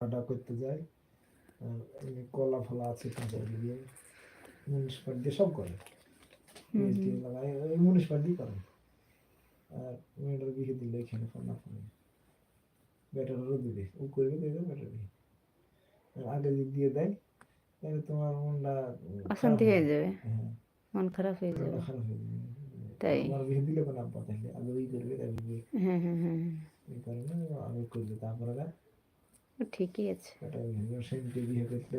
হাঁটা করতে এমনি কলা ফলা আছে কাঁচা দিয়ে দিয়ে সব করে। দিয়ে করে। আর মেয়েটার বিয়ে দিলে এখানে ফোন ফোনে। ব্যাটারও দিবে ও করবে দেবে ব্যাটার বিয়ে। আর আগে যদি দিয়ে দেয় তাহলে তোমার মনটা অশান্তি হয়ে যাবে। হ্যাঁ। মন খারাপ হয়ে যাবে। খারাপ হয়ে যাবে। তাই? আমার বিয়ে দিলে কোনো আব্বা তাহলে আগে ওই করবে বিয়ে। হ্যাঁ হ্যাঁ হ্যাঁ হ্যাঁ। এই কারণে আমি করলে তারপরে ঠিকই আছে। একটা সেদিনকে বিয়ে করতে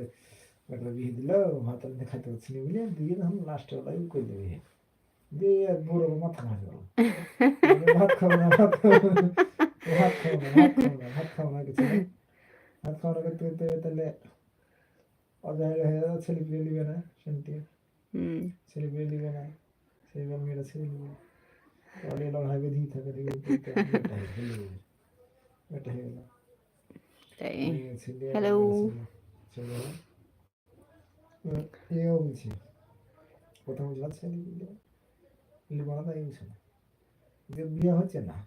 একটা বিয়ে দিল ভাত রান্না খাইতে পারছি না বলে দিয়ে তখন লাস্টে ওলাই করলে বিয়ে। দিয়ে এক বড় মাথা মারি গেল ভাত খাব না ভাত খাব না ভাত খাব না ভাত খাব না না কিছু না ভাত খাব না করতে করতে তাহলে অজায় হয়ে যাবে ছেলে পিলে নিবে না হুম। ছেলে পিলে নিবে না ছেলে মেয়েরা ছেলে নিবে অনেক লড়াই বেঁধেই থাকে এটা হয়ে গেল। তাই প্রথম যে বিয়ে হচ্ছে না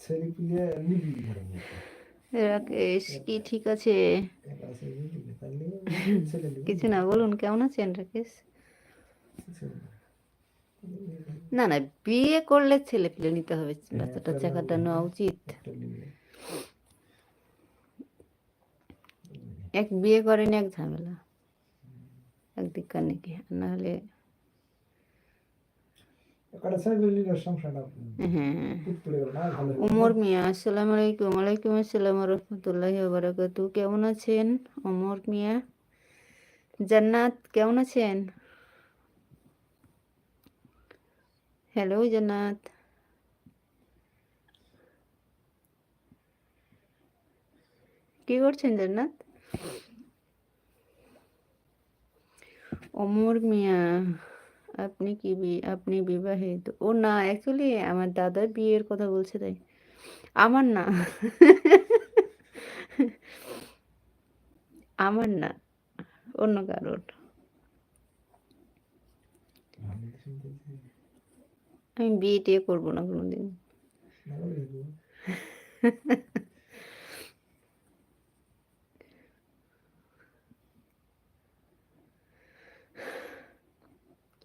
ছেলে পিলে নিবি রাকেশ কি ঠিক আছে? কিছু না বলুন কেমন আছেন রাকেশ? না। না বিয়ে করলে ছেলে পিলে নিতে হবে। হ্যাঁ, বাচ্চাটা চাকাটা নেওয়া উচিত একটা নিবি। এক বিয়ে করেনি এক ঝামেলা একদিক নাকি না হলে একটা ছেলে নিলে সংসারটা হ্যাঁ হ্যাঁ পুত পড়ে গেল না ভালো হলো না। ওমর মিয়া আসসালামু আলাইকুম ওয়ালাইকুম আসসালাম রহমতুল্লাহি বারাকাতু কেমন আছেন ওমর মিয়া জান্নাত কেমন আছেন হ্যালো জান্নাত কি করছেন জান্নাত ওমর মিয়া, আপনি কি আপনি বিবাহিত? ও না অ্যাকচুয়ালি আমার দাদার বিয়ের কথা বলছে তাই। আমার না। আমার না, অন্য কারোর। আমি বিয়ে টিয়ে করব না কোনোদিন না বলে দেবো।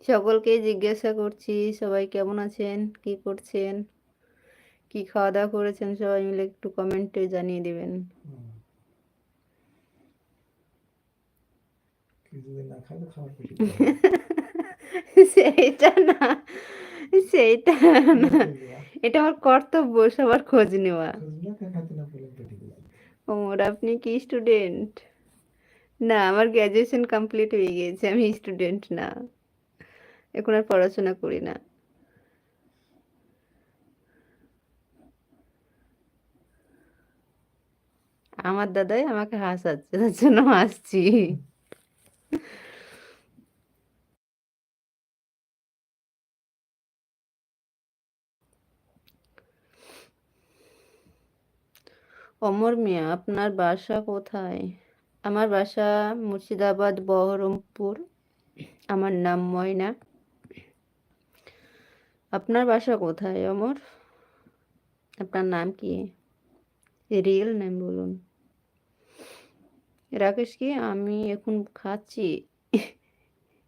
সকলকে জিজ্ঞাসা করছি সবাই কেমন আছেন? কি করছেন? কি খাওয়া দাওয়া করেছেন? সবাই মিলে একটু কমেন্টে জানিয়ে দিবেন। সেইটা না সেইটা না। এটা আমার কর্তব্য সবার খোঁজ নেওয়া। ওমর আপনি কি স্টুডেন্ট? না আমার গ্র্যাজুয়েশন কমপ্লিট হয়ে গিয়েছে আমি স্টুডেন্ট না। এখন আর পড়াশোনা করি না। আমার দাদাই আমাকে হাসাচ্ছে তার জন্য হাসছি। অমর মিয়া, আপনার বাসা কোথায়? আমার বাসা মুর্শিদাবাদ, বহরমপুর। আমার নাম ময়না। আপনার বাসা কোথায়, অমর? আপনার নাম কি? রিয়েল নেম বলুন। রাকেশ কি, আমি এখন খাচ্ছি?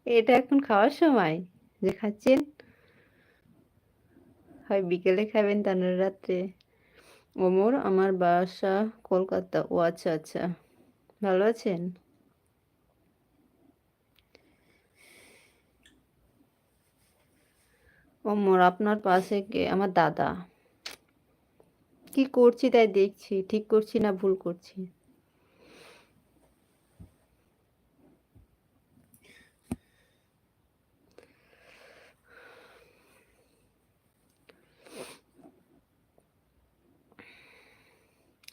এটা এখন খাওয়ার সময়? যে খাচ্ছেন? হয় বিকেলে খাবেন তা না রাত্রে? ওমর আমার বাসা কলকাতা। ও আচ্ছা আচ্ছা। ভালো আছেন? ওমর, আপনার পাশে কে? আমার দাদা। কি করছি তাই দেখছি, ঠিক করছি না, ভুল করছি?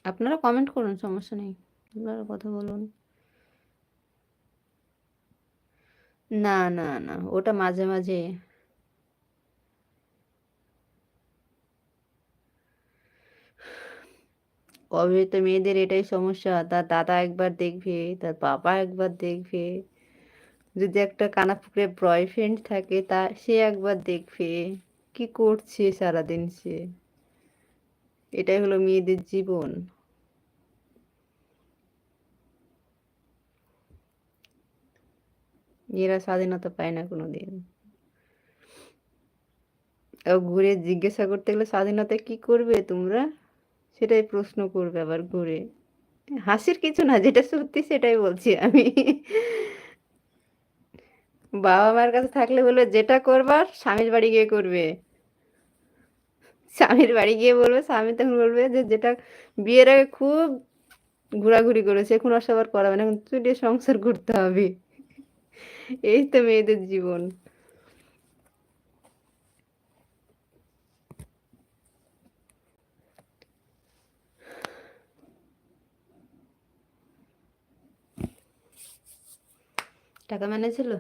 আপনারা কমেন্ট করুন, সমস্যা নেই। আপনারা কথা বলুন। না না না, ওটা মাঝে মাঝে। অবিবাহিত মেয়েদের এটাই সমস্যা। তার দাদা একবার দেখবে, তার বাবা একবার দেখবে। যদি একটা কানা পুকুরে বয়ফ্রেন্ড থাকে, তা সে একবার দেখবে। কি করছে সারাদিন সে? এটাই হলো মেয়েদের জীবন। মেয়েরা স্বাধীনতা পায় না কোনো দিন ঘুরে জিজ্ঞাসা করতে গেলে স্বাধীনতা কি করবে তোমরা? সেটাই প্রশ্ন করবে আবার ঘুরে। হাসির কিছু না, যেটা সত্যি সেটাই বলছি আমি। বাবা মার কাছে থাকলে বলবে, যেটা করবার স্বামীর বাড়ি গিয়ে করবে। স্বামীর বাড়ি গিয়ে বলবে, স্বামী তখন বলবে যে, যেটা বিয়ের আগে খুব ঘোরাঘুরি করেছে, এখন আর সবার করাবে না, এখন চুটিয়ে সংসার করতে হবে। এই তো মেয়েদের জীবন। টাকা ম্যানেজ হলো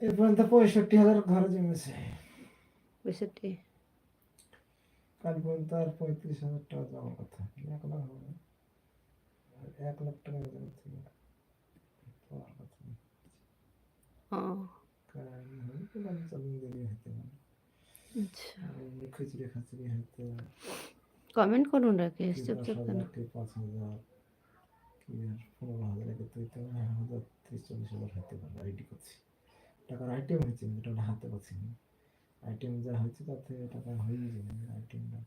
এ পর্যন্ত পঁয়ষট্টি হাজার ঘরে জমেছে। পঁয়ষট্টি? কাল পর্যন্ত আর পঁয়ত্রিশ হাজার টাকা জমার কথা এক লাখ হবে। এক লাখ টাকা জমা ছিল পারে। আচ্ছা। কমেন্ট করুন রাকেশ চুপচাপ কেন হাজার কি পাঁচ হাজার কি আর পনেরো হাজার একে তুই তো হাজার ত্রিশ চল্লিশ হাজার করছি। টাকার আইটেম হয়েছে ওটা হাতে পাচ্ছি আইটেম যা হয়েছে তাতে টাকা হয়ে যাবে আইটেমটা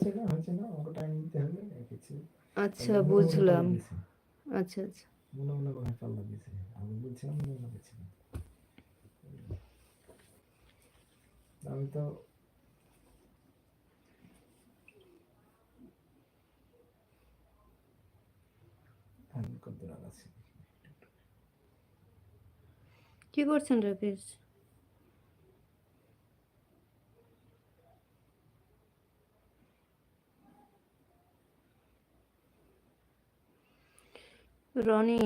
হয়েছে না হয়েছে না আমাকে টাইম দিতে হবে কিছু আচ্ছা বুঝলাম। আচ্ছা আচ্ছা। মনে মনে করে পাল্লা দিয়েছে আমি বলছিলাম মনে মনে দিয়েছে আমি তো কি করছেন রাকেশ? রনি।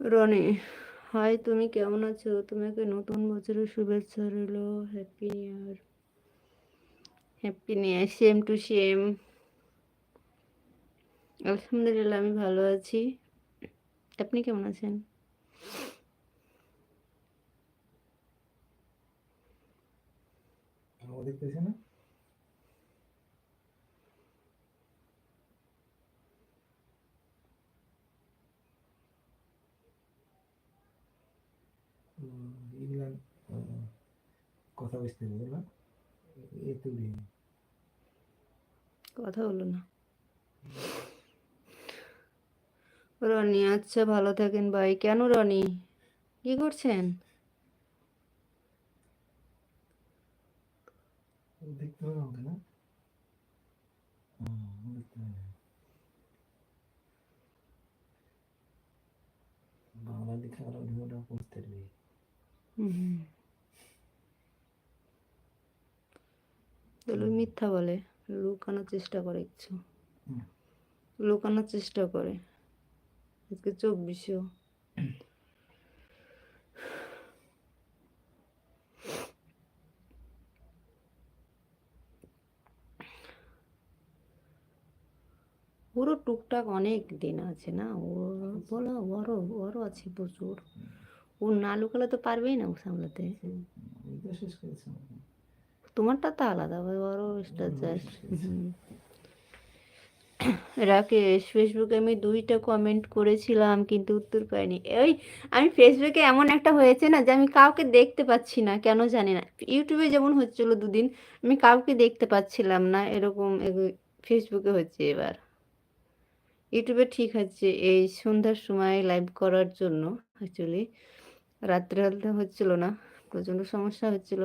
রনি, হাই, তুমি কেমন আছো? তোমাকে নতুন বছরের শুভেচ্ছা রইল। Happy new happy new same to same আলহামদুলিল্লাহ, আমি ভালো আছি। আপনি কেমন আছেন? দেখতেছে না বুঝতে পারব না এ তুলি কথা হলো না। রনি আচ্ছা ভালো থাকেন ভাই কেন রনি? কি করছেন? দেখতে না? বাংলা লেখা আর অডিওটা পড়তে পারবি হুম। তাহলে মিথ্যা বলে লুকানোর চেষ্টা করে কিছু। লুকানোর চেষ্টা করে। আজকে চব্বিশেও। ওরও টুকটাক অনেক দিন আছে না? ও বলো ওরও ওরও আছে প্রচুর। ও না লুকালে তো পারবেই না ও সামলাতে আমি তো শেষ করেছি আমাকে। তোমারটা তো আলাদা ভাই স্টার হুম, জাস্ট রাকেশ ফেসবুকে আমি দুইটা কমেন্ট করেছিলাম কিন্তু উত্তর পাইনি। ওই আমি ফেসবুকে এমন একটা হয়েছে না যে আমি কাউকে দেখতে পাচ্ছি না কেন জানি না। ইউটিউবে যেমন হচ্ছিল দুদিন আমি কাউকে দেখতে পাচ্ছিলাম না এরকম ফেসবুকে হচ্ছে এবার। ইউটিউবে ঠিক আছে এই সন্ধ্যার সময় লাইভ করার জন্য অ্যাকচুয়ালি রাত্রে হলে হচ্ছিল না প্রচণ্ড সমস্যা হচ্ছিল।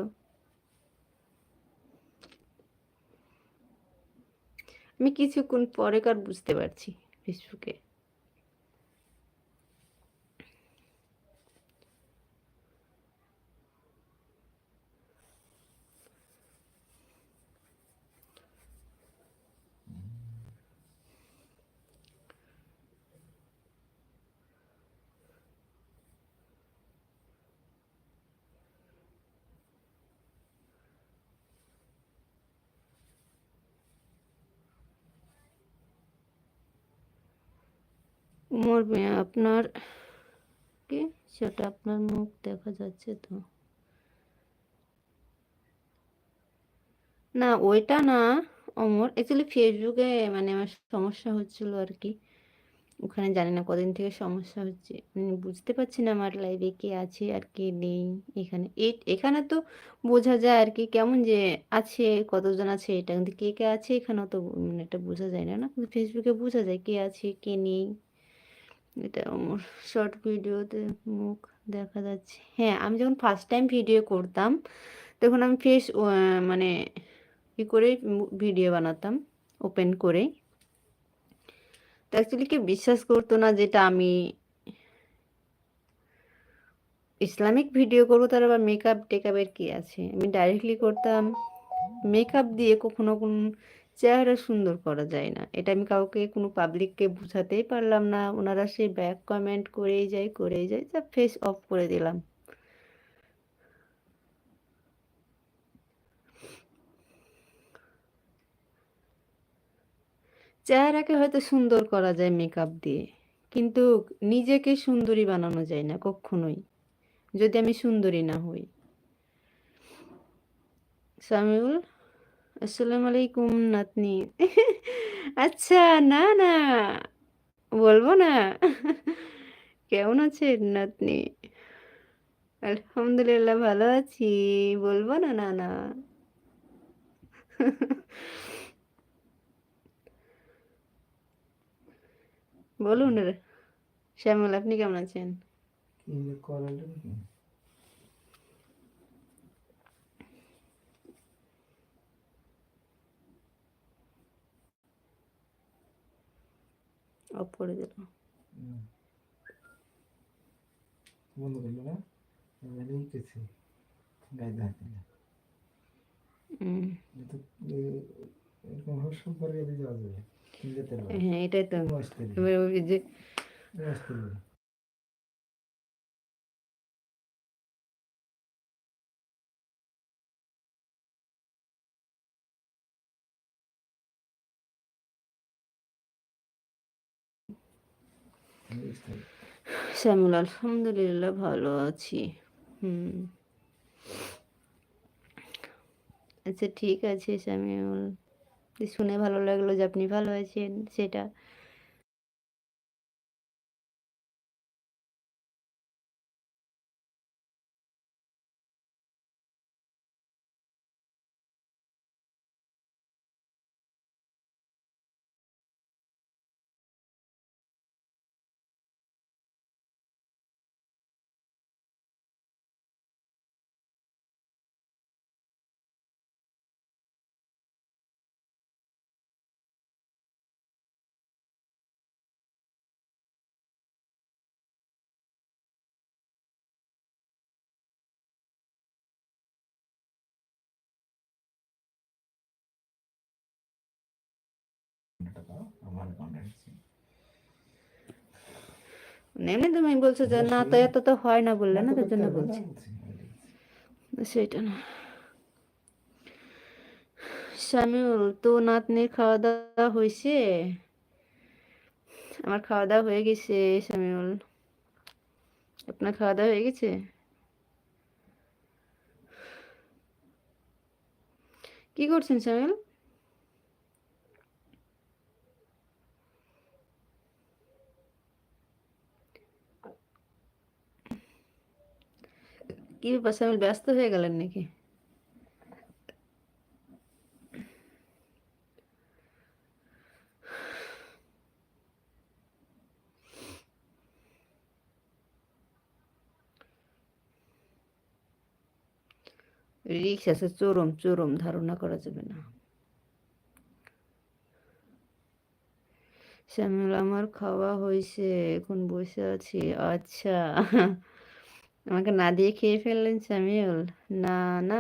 আমি কিছুক্ষণ পরে কার বুঝতে পারছি ফেসবুকে মোর মেয়ে আপনার কি? সেটা আপনার মুখ দেখা যাচ্ছে তো। না, ওইটা না, অমর। অ্যাকচুয়ালি ফেসবুকে মানে আমার সমস্যা হচ্ছিল আর কি। ওখানে জানি না কদিন থেকে সমস্যা হচ্ছে। বুঝতে পারছি না আমার লাইভে কে আছে আর কে নেই এখানে। এখানে তো বোঝা যায় আর কি কেমন যে আছে, কতজন আছে, এটা কিন্তু কে কে আছে এখানেও তো মানে এটা বোঝা যায় না। না, কিন্তু ফেসবুকে বোঝা যায় কে আছে, কে নেই। এটা আমার শর্ট ভিডিওতে মুখ দেখা যাচ্ছে। হ্যাঁ আমি যখন ফার্স্ট টাইম ভিডিও করতাম, তখন আমি ফেস মানে ই করে ভিডিও বানাতাম ওপেন করে তো অ্যাকচুয়ালি কেউ বিশ্বাস করতো না যেটা আমি ইসলামিক ভিডিও করব, তার আবার মেকআপ টেকআপের কী আছে? আমি ডাইরেক্টলি করতাম মেকআপ দিয়ে কখনো কোন চেহারা সুন্দর করা যায় না। এটা আমি কাউকে কোনো পাবলিককে বোঝাতেই পারলাম না। ওনারা সেই ব্যাক কমেন্ট করেই যায় করেই যায় তা ফেস অফ করে দিলাম। চেহারাকে হয়তো সুন্দর করা যায় মেকআপ দিয়ে, কিন্তু নিজেকে সুন্দরী বানানো যায় না কখনোই, যদি আমি সুন্দরী না হই। সামিউল? আসসালামু আলাইকুম, নাতনি। আচ্ছা না না, বলব না। কেমন আছেন, নাতনি? আলহামদুলিল্লাহ ভালো আছি, বলব না না না। বলুন শ্যামল, আপনি কেমন আছেন কি যে করালেন কি অফ করে দিল। বন্ধ করল না? আমি উঠেছি গায়ে দেখা দিলে এরকম হর্ষণ করে যাওয়া যাবে। হ্যাঁ এটাই তো। এবার ওই যে শ্যামল, আলহামদুলিল্লাহ ভালো আছি। হুম। আচ্ছা ঠিক আছে, শ্যামল। শুনে ভালো লাগল যে আপনি ভালো আছেন, সেটা এমনি তুমি বলছো যে না, তো এত তো হয় না বললে না, তার জন্য বলছি। সেটা না। শামিউল, তো নাতনির খাওয়া দাওয়া হয়েছে? আমার খাওয়া দাওয়া হয়ে গেছে, শামিউল। আপনার খাওয়া দাওয়া হয়ে গেছে? কি করছেন, শামিউল? কি ব্যাপার শামিউল ব্যস্ত হয়ে গেলেন নাকি? রিক্স আছে চরম চরম ধারণা করা যাবে না। শ্যামল আমার খাওয়া হয়েছে, এখন বসে আছি। আচ্ছা। আমাকে না দিয়ে খেয়ে ফেললেন শ্যামিউল না না।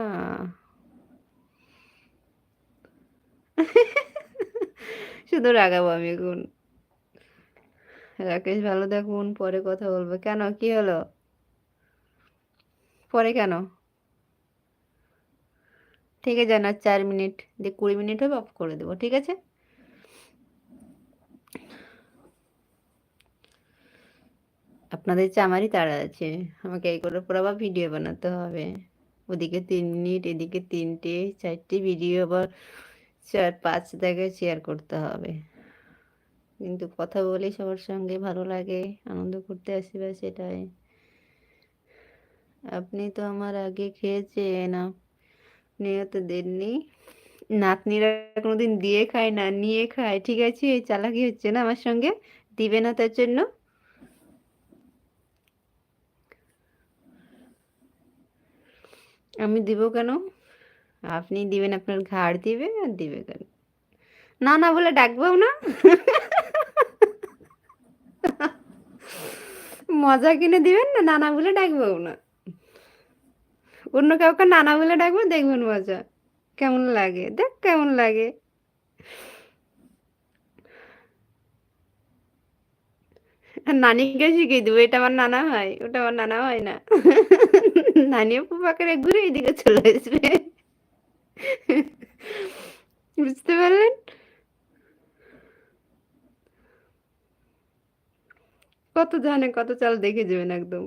শুধু রাগাবো আমি এখন। রাকেশ, ভালো দেখুন পরে কথা বলব। কেন? কি হলো? পরে কেন? ঠিক আছে না চার মিনিট, দিয়ে কুড়ি মিনিট হবে অফ করে দেবো, ঠিক আছে? আপনাদের চামারই তাড়া আছে। আমাকে এই করার পর আবার ভিডিও বানাতে হবে। ওদিকে তিন মিনিট এদিকে তিনটে, চারটে ভিডিও আবার চার, পাঁচ জায়গায় শেয়ার করতে হবে। কিন্তু কথা বলেই সবার সঙ্গে ভালো লাগে, আনন্দ করতে আসি বা সেটাই। আপনি তো আমার আগে খেয়েছেন, আপনিও তো দেননি। নাতনিরা কোনোদিন দিয়ে খায় না, নিয়ে খায়, ঠিক আছে? চালাকি হচ্ছে না আমার সঙ্গে? দিবে না তার জন্য? আমি দিব কেন? আপনি দিবেন, আপনার ঘাড় দিবে আর দিবে কেন? না না বলে ডাকবেও না। মজা কিনে দিবেন না নানা বলে ডাকবেও না। অন্য কাউকে নানা বলে ডাকবেন দেখবেন মজা। কেমন লাগে? দেখ কেমন লাগে। নানিকে শিখিয়ে দেবো, এটা আমার নানা হয় ওটা আমার নানা হয় না। নানিও পুপাকে ঘুরে এদিকে চলে আসবে। বুঝতে পারলেন? কত জানে, কত চাল দেখে যাবেন একদম।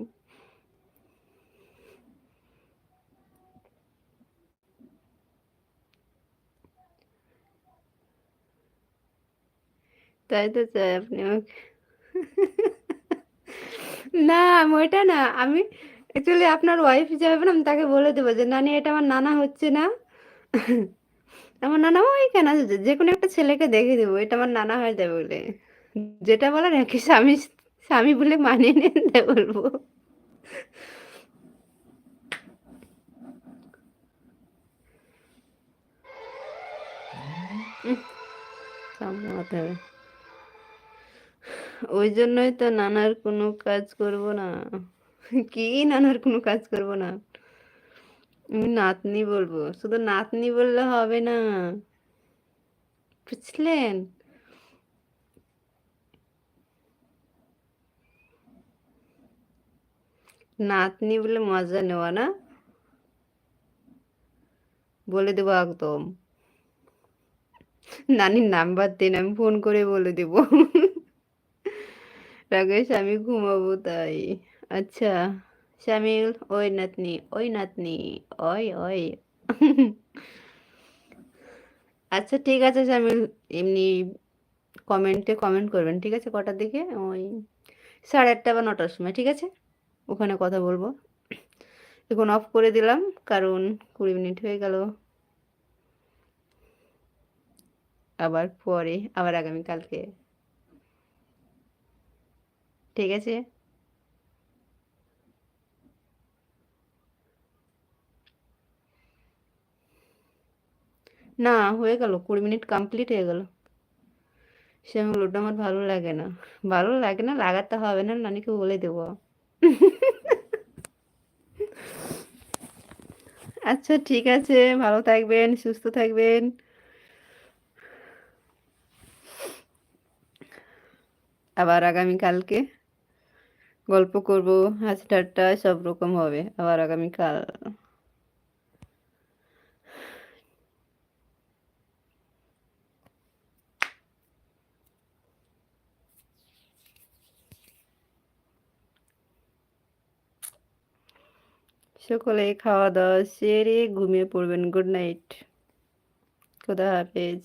তাই তো চাই আপনি আমাকে। না, আমি ওইটা না, আমি অ্যাকচুয়ালি আপনার ওয়াইফ যাবে না আমি তাকে বলে দেবো যে, নানি, এটা আমার নানা হচ্ছে না। আমার নানা ওই কেন? যে কোনো একটা ছেলেকে দেখে দেবো, এটা আমার নানা হয়ে যাবে বলে। যেটা বলার একই স্বামী স্বামী বলে মানিয়ে নিতে বলব। হবে। ওই জন্যই তো নানার কোনো কাজ করব না। কি নানার কোনো কাজ করব না? আমি নাতনি বলব। শুধু নাতনি বললে হবে না। বুঝলেন? নাতনি বলে মজা নেওয়া না? বলে দেবো একদম। নানির নাম্বার দিন, আমি ফোন করে বলে দেব। রাকেশ আমি ঘুমাবো তাই। আচ্ছা শামিল, ওই নাতনি ওই নাতনি, ওই ওই। আচ্ছা ঠিক আছে শামিল, এমনি কমেন্টে কমেন্ট করবেন, ঠিক আছে? কটার দিকে? ওই সাড়ে আটটা বা নটার সময়, ঠিক আছে? ওখানে কথা বলব। এখন অফ করে দিলাম, কারণ কুড়ি মিনিট হয়ে গেল। আবার পরে, আবার আগামীকালকে। ঠিক আছে? না, হয়ে গেল। কুড়ি মিনিট কমপ্লিট হয়ে গেল। সে ওটা আমার ভালো লাগে না। ভালো লাগে না, লাগাতে হবে না, নানিকে বলে দেবো। আচ্ছা ঠিক আছে। ভালো থাকবেন, সুস্থ থাকবেন। আবার আগামীকালকে গল্প করব। হাসি ঠাট্টা সব রকম হবে। আবার আগামীকাল। সকলে খাওয়া দাওয়া সেরে ঘুমিয়ে পড়বেন। গুড নাইট খুদা হাফেজ।